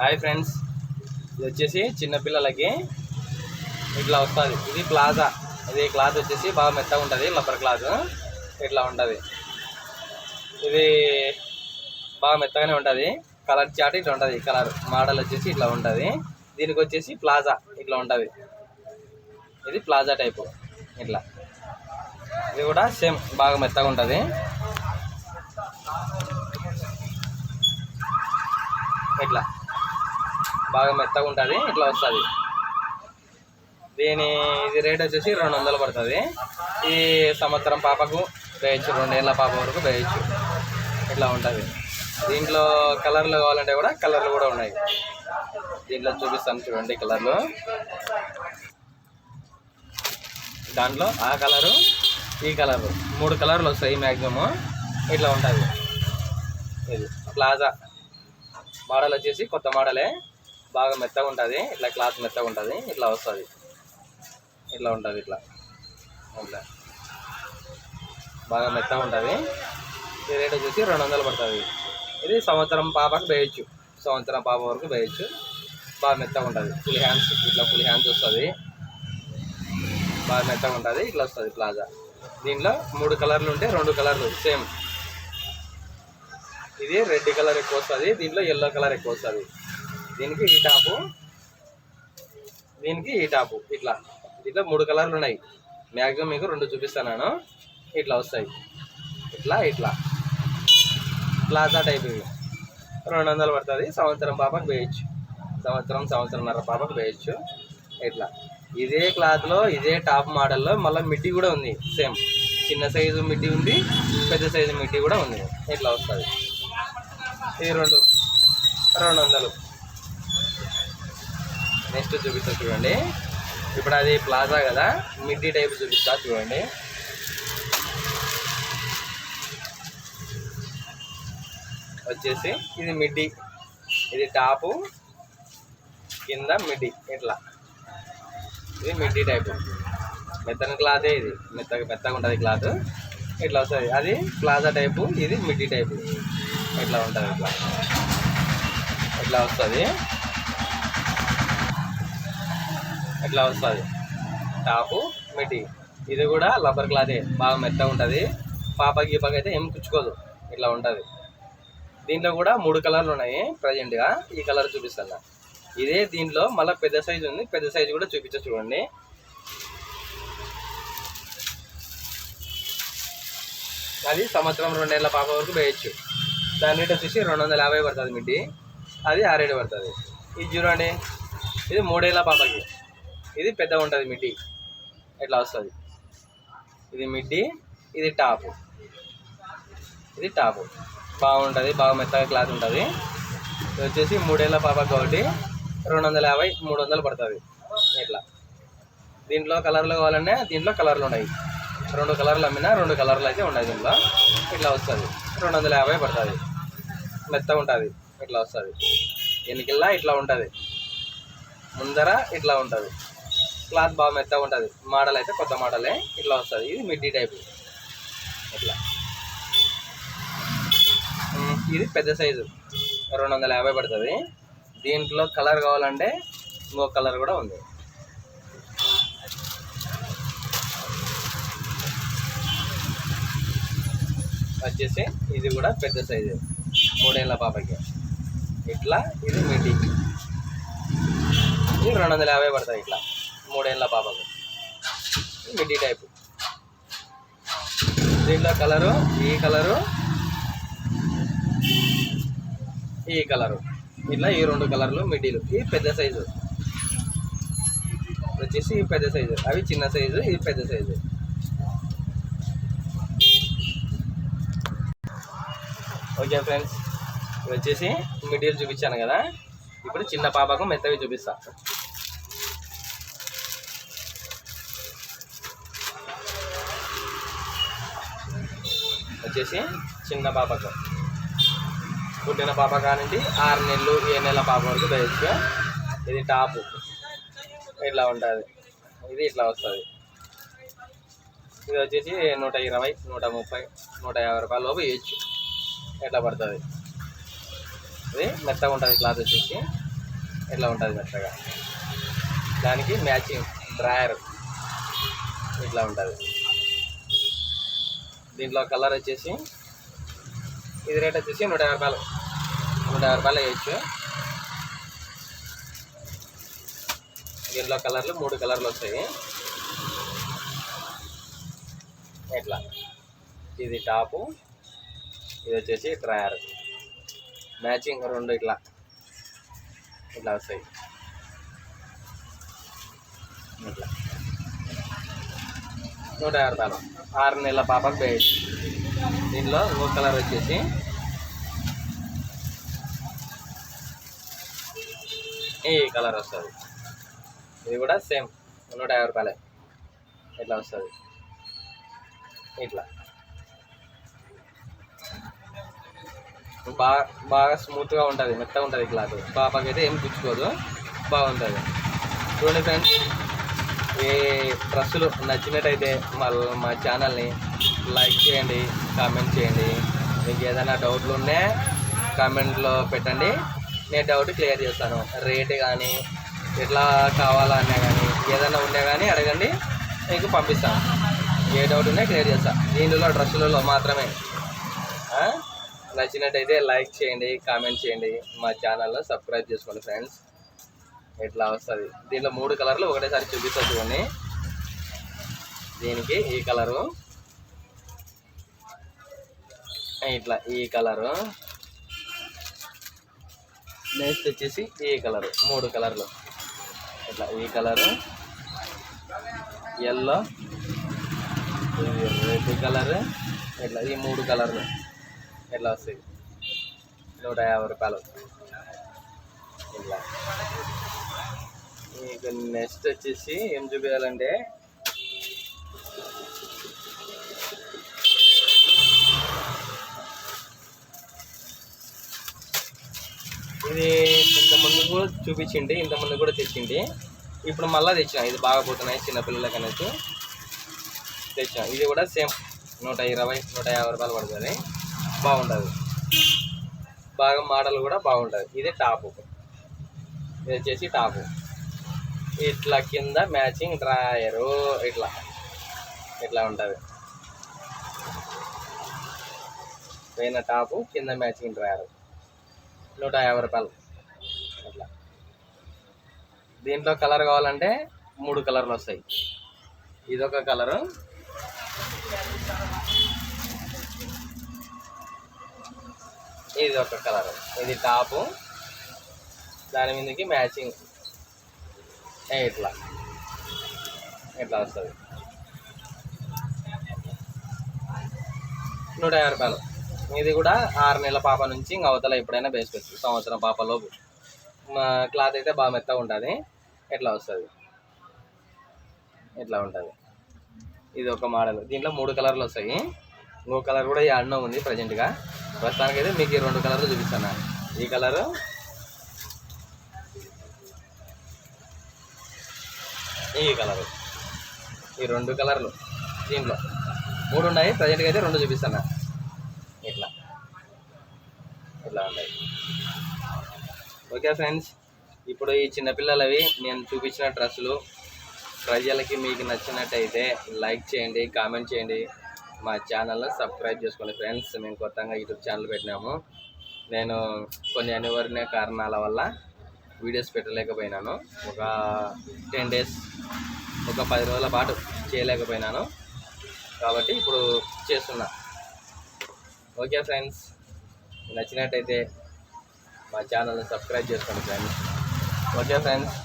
Hi friends ఇది వచ్చేసి చిన్నపిల్లలకి ఇట్లా వస్తుంది. ఇది ప్లాజా ఇది క్లాత్ వచ్చేసి బాగా మెత్తగా ఉంటుంది రబ్బర్ క్లాత్ ఇట్లా ఉంటుంది. ఇది బాగా మెత్తగానే ఉంటుంది. కలర్ చాట్ ఇట్లా ఉంటుంది. కలర్ మోడల్ వచ్చేసి ఇట్లా ఉంటుంది. దీనికి వచ్చేసి ప్లాజా ఇట్లా ఉంటుంది. ఇది ప్లాజా టైపు ఇట్లా. ఇది కూడా సేమ్ బాగా మెత్తగా ఉంటుంది. ఇట్లా. బాగా మెత్తగా ఉంటుంది ఇట్లా వస్తుంది. దీని ఇది రేట్ వచ్చేసి రెండు వందలు పడుతుంది. ఈ సంవత్సరం పాపకు వేయచ్చు రెండేళ్ళ పాప వరకు వేయచ్చు. ఇట్లా ఉంటుంది. దీంట్లో కలర్లు కావాలంటే కూడా కలర్లు కూడా ఉన్నాయి. దీంట్లో చూపిస్తాను చూడండి కలర్లు. దాంట్లో ఆ కలరు ఈ కలరు. మూడు కలర్లు వస్తాయి మ్యాక్సిమము ఇట్లా ఉంటుంది. ఇది ప్లాజా. మోడల్ వచ్చేసి కొత్త మోడలే. బాగా మెత్తగా ఉంటుంది. ఇట్లా క్లాత్ మెత్తగా ఉంటుంది. ఇట్లా వస్తుంది. ఇట్లా ఉంటుంది ఇట్లా. ఇట్లా. బాగా మెత్తగా ఉంటుంది. ఈ రేట్ వచ్చేసి రెండు వందలు పడుతుంది. ఇది సంవత్సరం పాపకు వేయచ్చు. సంవత్సరం పాప వరకు వేయచ్చు. బాగా మెత్తగా ఉంటుంది. ఫుల్ హ్యాండ్స్ ఇట్లా ఫుల్ హ్యాండ్స్ వస్తుంది. బాగా మెత్తగా ఉంటుంది. ఇట్లా వస్తుంది ప్లాజా. దీంట్లో మూడు కలర్లు ఉంటే రెండు కలర్లు సేమ్. ఇది రెడ్ కలర్ ఎక్కువ వస్తుంది. దీంట్లో ఎల్లో కలర్ ఎక్కువ వస్తుంది. దీనికి ఈ టాపు దీనికి ఈ టాపు ఇట్లా. ఇట్లా మూడు కలర్లు ఉన్నాయి. మ్యాక్సిమం మీకు రెండు చూపిస్తాను నేను. ఇట్లా వస్తాయి. ఇట్లా ఇట్లా. ప్లాజా టైప్ ఇవి. రెండు వందలు పడుతుంది. సంవత్సరం పాపకు వేయచ్చు. సంవత్సరం సంవత్సరంన్నర పాపకు వేయచ్చు. ఇట్లా. ఇదే క్లాత్లో ఇదే టాప్ మోడల్లో మళ్ళీ మిడ్డీ కూడా ఉంది. సేమ్. చిన్న సైజు మిడ్డీ ఉంది పెద్ద సైజు మిడ్డీ కూడా ఉంది. ఇట్లా వస్తుంది ఈ రెండు. రెండు వందలు. నెక్స్ట్ చూపిస్తా చూడండి. ఇప్పుడు అది ప్లాజా కదా మిడ్డీ టైప్ చూపిస్తా చూడండి. వచ్చేసి ఇది మిడ్డీ ఇది టాపు కింద మిడ్డీ ఇట్లా. ఇది మిడ్డీ టైపు. మెత్తని క్లాతే ఇది మెత్తగా మెత్తగా ఉంటుంది క్లాత్. ఇట్లా వస్తుంది. అది ప్లాజా టైపు ఇది మిడ్డీ టైపు. ఇట్లా ఉంటుంది ఇట్లా. ఇట్లా వస్తుంది. ఇట్లా వస్తుంది? టాపు మిటి. ఇది కూడా రబ్బర్ క్లాతే. బాగా మెత్తగా ఉంటుంది. పాప గీపకి అయితే ఏం కుచ్చుకోదు ఇట్లా ఉంటుంది. దీంట్లో కూడా మూడు కలర్లు ఉన్నాయి ప్రజెంట్గా. ఈ కలర్ చూపిస్తాను ఇదే దీంట్లో మళ్ళీ పెద్ద సైజు ఉంది. పెద్ద సైజు కూడా చూపించ చూడండి. అది సంవత్సరం రెండేళ్ళ పాప వరకు వేయచ్చు. దాని రేట్ వచ్చేసి రెండు వందల యాభై పడుతుంది మిడ్డి అది ఆ పడుతుంది. ఇది చూడండి. ఇది మూడేళ్ళ పాపకి. ఇది పెద్దగా ఉంటుంది మిడ్డీ ఇట్లా వస్తుంది? ఇది మిడ్డీ ఇది టాపు. ఇది టాపు. బాగుంటుంది బాగా మెత్తగా క్లాత్ ఉంటుంది. ఇది వచ్చేసి మూడేళ్ళ పాప కాబట్టి రెండు వందల యాభై మూడు వందలు పడుతుంది. ఇట్లా దీంట్లో కలర్లు కావాలంటే దీంట్లో కలర్లు ఉన్నాయి. రెండు కలర్లు అమ్మినా రెండు కలర్లు అయితే ఉన్నాయి దీంట్లో. ఇట్లా వస్తుంది. రెండు వందల యాభై పడుతుంది. మెత్తగా ఉంటుంది. ఇట్లా వస్తుంది. ఎన్నికల్లా ఇట్లా ఉంటుంది. ముందర ఇట్లా ఉంటుంది. క్లాత్ బాగా మెత్తగా ఉంటుంది. మోడల్ అయితే కొత్త మోడలే. ఇట్లా వస్తుంది. ఇది మిడ్డీ టైప్. ఇట్లా. ఇది పెద్ద సైజు. రెండు వందల యాభై పడుతుంది. దీంట్లో కలర్ కావాలంటే ఇంకో కలర్ కూడా ఉంది. వచ్చేసి ఇది కూడా పెద్ద సైజు. మూడేళ్ళ పాపకి. ఇట్లా ఇది మీటింగ్ ఇది రెండు వందల యాభై పడుతుంది ఇట్లా. మూడేళ్ళ పాపకు. ఇది మిడ్డీ టైపు. దీంట్లో కలరు ఈ కలరు ఈ కలరు. ఇట్లా ఈ రెండు కలర్లు మిడ్డీలు. ఇది పెద్ద సైజు. వచ్చేసి ఈ పెద్ద సైజు. అవి చిన్న సైజు ఇది పెద్ద సైజు. ఓకే ఫ్రెండ్స్ ఇవి వచ్చేసి మిడిల్ చూపించాను కదా. ఇప్పుడు చిన్న పాపకు మెత్తవి చూపిస్తాను వచ్చేసి చిన్న పాపకు. పుట్టిన పాప కానింటి ఆరు నెలలు ఏ నెలల పాప వరకు వేయచ్చు ఇది టాపు. ఇట్లా ఉంటుంది. ఇది ఇట్లా వస్తుంది. ఇది వచ్చేసి నూట ఇరవై నూట ముప్పై నూట యాభై రూపాయల లోపు వేయచ్చు ఎట్లా పడుతుంది? ఇది మెత్తగా ఉంటుంది క్లాత్ వచ్చేసి. ఎట్లా ఉంటుంది మెత్తగా? దానికి మ్యాచింగ్ డ్రాయర్. ఇట్లా ఉంటుంది. దీంట్లో కలర్ వచ్చేసి ఇది రేట్ వచ్చేసి నూట యాభై రూపాయలు. నూట యాభై రూపాయలు వేయచ్చు. దీంట్లో కలర్లు మూడు కలర్లు వస్తాయి. ఇట్లా. ఇది టాపు. ఇది వచ్చేసి ట్రయర్. మ్యాచింగ్ రెండు ఇట్లా. ఇట్లా వస్తాయి. ఇట్లా. నూట యాభై రూపాయలు. ఆరు నెలల పాపకు బేస్ దీనిలో ఓ కలర్ వచ్చేసి ఈ కలర్ వస్తుంది. ఇది కూడా సేమ్ నూట యాభై రూపాయలే. ఇట్లా వస్తుంది. ఇట్లా. బాగా బాగా స్మూత్గా ఉంటుంది. మెత్తగా ఉంటుంది క్లాత్ పాపకి అయితే ఏం గుచ్చుకోదు. బాగుంటుంది. చూడండి ఫ్రెండ్స్. ఏ డ్రెస్సులు నచ్చినట్టయితే మళ్ళీ మా ఛానల్ని లైక్ చేయండి కామెంట్ చేయండి. మీకు ఏదైనా డౌట్లు ఉన్నా కామెంట్లో పెట్టండి. నేను డౌట్ క్లియర్ చేస్తాను. రేట్ కానీ ఎట్లా కావాలన్నా కానీ ఏదైనా ఉన్నా కానీ అడగండి మీకు పంపిస్తాను. ఏ డౌట్ ఉన్నా క్లియర్ చేస్తాను దీనిలో డ్రెస్సులలో మాత్రమే. నచ్చినట్టయితే లైక్ చేయండి కామెంట్ చేయండి. మా ఛానల్లో సబ్స్క్రైబ్ చేసుకోండి ఫ్రెండ్స్. ఇట్లా వస్తుంది? దీంట్లో మూడు కలర్లు ఒకటేసారి చూపిస్తా చూడండి. దీనికి ఈ కలరు. ఇట్లా ఈ కలరు. నెక్స్ట్ వచ్చేసి ఈ కలరు. మూడు కలర్లు. ఇట్లా ఈ కలరు. Yellow red colour. ఇట్లా ఈ మూడు కలర్లు. ఇట్లా వస్తాయి? నూట యాభై రూపాయలు ఇట్లా. మీకు నెక్స్ట్ వచ్చేసి ఏం చూపించాలంటే ఇది ఇంతమంది కూడా చూపించింది ఇంతమంది కూడా తెచ్చింది. ఇప్పుడు మళ్ళీ తెచ్చిన ఇది బాగా పోతున్నాయి చిన్నపిల్లలకి అనేసి తెచ్చాం ఇది కూడా సేమ్ నూట ఇరవై నూట యాభై రూపాయలు పడుతుంది. బాగుంటుంది బాగా మోడల్ కూడా బాగుంటుంది ఇది టాపు. ఇది వచ్చేసి టాపు. ఇట్లా కింద మ్యాచింగ్ డ్రాయరు ఇట్లా. ఇట్లా ఉంటుంది. పైన టాపు కింద మ్యాచింగ్ డ్రాయరు. నూట యాభై రూపాయలు. అట్లా దీంట్లో కలర్ కావాలంటే మూడు కలర్లు వస్తాయి. ఇదొక కలరు. ఇది ఒక కలర్. ఇది టాపు. దాని మీదకి మ్యాచింగ్. ఇట్లా ఇట్లా వస్తుంది. నూట యాభై రూపాయలు. ఇది కూడా ఆరు నెలల పాప నుంచి ఇంక అవతల ఎప్పుడైనా వేసుకోవచ్చు సంవత్సరం పాపలోపు మా క్లాత్ అయితే బాగా మెత్తగా ఉంటుంది. ఎట్లా వస్తుంది? ఎట్లా ఉంటుంది? ఇది ఒక మోడల్ దీంట్లో మూడు కలర్లు వస్తాయి. ఇంకో కలర్ కూడా ఈ అన్నం ఉంది ప్రజెంట్గా ప్రస్తుతానికి అయితే మీకు ఈ రెండు కలర్లు చూపిస్తాను. ఈ కలరు ఈ కలరు. ఈ రెండు కలర్లు దీంట్లో. మూడు ఉన్నాయి. ప్రజెంట్గా అయితే రెండు చూపిస్తాను. ఇట్లా. ఇట్లా ఉన్నాయి. ఓకే ఫ్రెండ్స్ ఇప్పుడు ఈ చిన్నపిల్లలవి నేను చూపించిన డ్రెస్సులు. ప్రజలకి మీకు నచ్చినట్టయితే లైక్ చేయండి కామెంట్ చేయండి. మా ఛానల్ని సబ్స్క్రైబ్ చేసుకోండి ఫ్రెండ్స్. మేము కొత్తగా యూట్యూబ్ ఛానల్ పెట్టినాము. నేను కొన్ని అనివార్య కారణాల వల్ల వీడియోస్ పెట్టలేకపోయినాను. ఒక టెన్ డేస్ ఒక పది రోజుల పాటు చేయలేకపోయినాను. కాబట్టి ఇప్పుడు చేస్తున్నా. ఓకే ఫ్రెండ్స్ నచ్చినట్టయితే మా ఛానల్ని సబ్స్క్రైబ్ చేసుకోండి ఫ్రెండ్స్. Okay friends.